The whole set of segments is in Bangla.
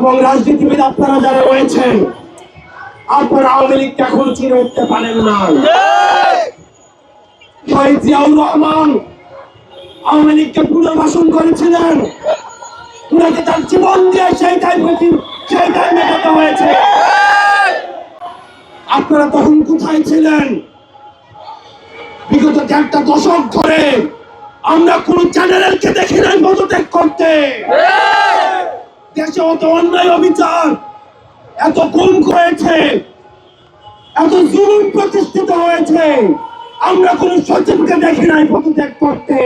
এবং রাজনীতিবিদ আপনারা যারা রয়েছেন, আপনারা আওয়ামী লীগকে এখন চিনে উঠতে পারেন না জিয়াউর রহমান আওয়ামী লীগকে করেছিলেন। উনাকে তার জীবন দিয়ে সেই টাইম সেই টাইম মেটাতে হয়েছে। আপনারা তখন কোথায় ছিলেন? বিগত একটা দশক ধরে আমরা কোন চ্যানেলকে দেখি নাই পদত্যাগ করতে। দেশে অত অন্যায় অবিচার, এত গুম হয়েছে এত জুলুম প্রতিষ্ঠিত হয়েছে, আমরা কোন সচিবকে দেখি নাই পদত্যাগ করতে।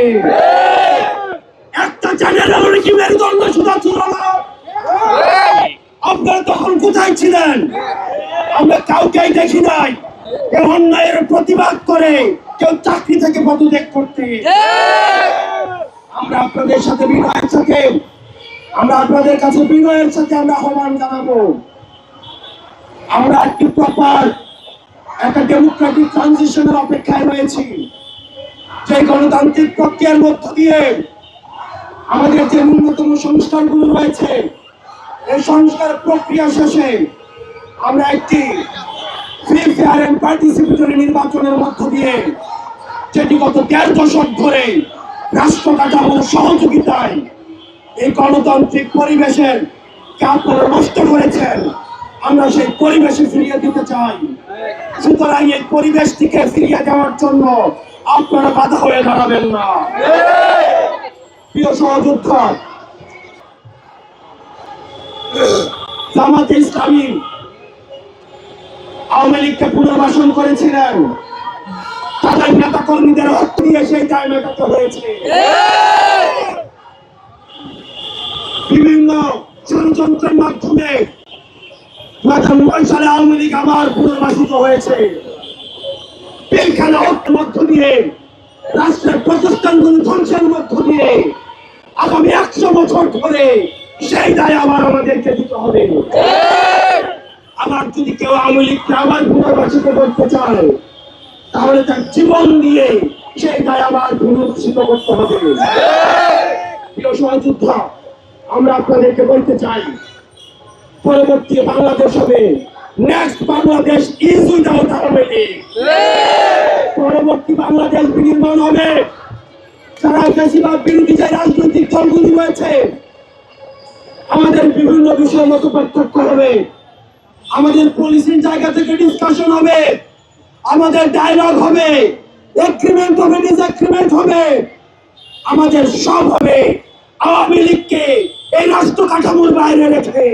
একটা চ্যানেল আমরা কি মেরুদণ্ড সুদা ছিল না? আপনারা তখন কোথায় ছিলেন? আমরা কাউকেই দেখি নাই। কেউ অন্যায়ের প্রতিবাদ করে কেউ চাকরি থেকে পদত্যাগ করতে। আমরা আপনাদের সাথে বিনয়ের সাথে আমরা আপনাদের কাছে বিনয়ের সাথে আমরা আহ্বান জানাব। আমরা একটি প্রপার একটা ডেমোক্রেটিক ট্রানজিশনের অপেক্ষায় রয়েছি। যে গণতান্ত্রিক প্রক্রিয়ার মধ্য দিয়ে আমাদের যে ন্যূনতম সংস্কারগুলো রয়েছে, এই সংস্কার প্রক্রিয়া শেষে আমরা একটি ফ্রি ফেয়ার এন্ড পার্টিসিপেটরি নির্বাচনের মধ্য দিয়ে যেটি গত দেড় দশক ধরে রাষ্ট্র কাঠামোর সহযোগিতায় এই গণতান্ত্রিক পরিবেশের কে আপনারা নষ্ট করেছেন। আমরা সেই পরিবেশে ফিরিয়ে দিতে চাই। সুতরাং এই পরিবেশটিকে ফিরিয়ে দেওয়ার জন্য আপনারা বাধা হয়ে দাঁড়াবেন না। প্রিয় জামাত ইসলামী আওয়ামী লীগকে পুনর্বাসন করেছিলেন। তাদের নেতা কর্মীদের দিয়ে সেই মেটাতে হয়েছে বিভিন্ন ষড়যন্ত্রের মাধ্যমে সালে আওয়ামী লীগ আবার পুনর্বাসিত হয়েছে। পিলখানা ঐক্যের মধ্য রাষ্ট্রের প্রতিষ্ঠানগুলো ধ্বংসের মধ্য দিয়ে আগামী একশো বছর ধরে সেই দায় আবার আমাদেরকে দিতে হবে। আবার যদি কেউ আওয়ামী লীগকে আবার পুনর্বাসিত করতে চায়, তাহলে তার জীবন দিয়ে সেই দায় আবার পুনর্বাসিত করতে হবে। প্রিয় সহযোদ্ধা আমরা আপনাদেরকে বলতে চাই, পরবর্তী বাংলাদেশ হবে next Bangladesh is without Awami পরবর্তী বাংলাদেশ বিনির্মাণ হবে। যারা বেশিরভাগ বিরোধী যে রাজনৈতিক দলগুলি রয়েছে, আমাদের বিভিন্ন বিষয়ে মত পার্থক্য হবে। আমাদের পলিসির জায়গা থেকে ডিসকাশন হবে। আমাদের ডায়লগ হবে। এগ্রিমেন্ট হবে ডিসএগ্রিমেন্ট হবে। আমাদের সব হবে আওয়ামী লীগকে কাঠামোর বাইরে রেখে।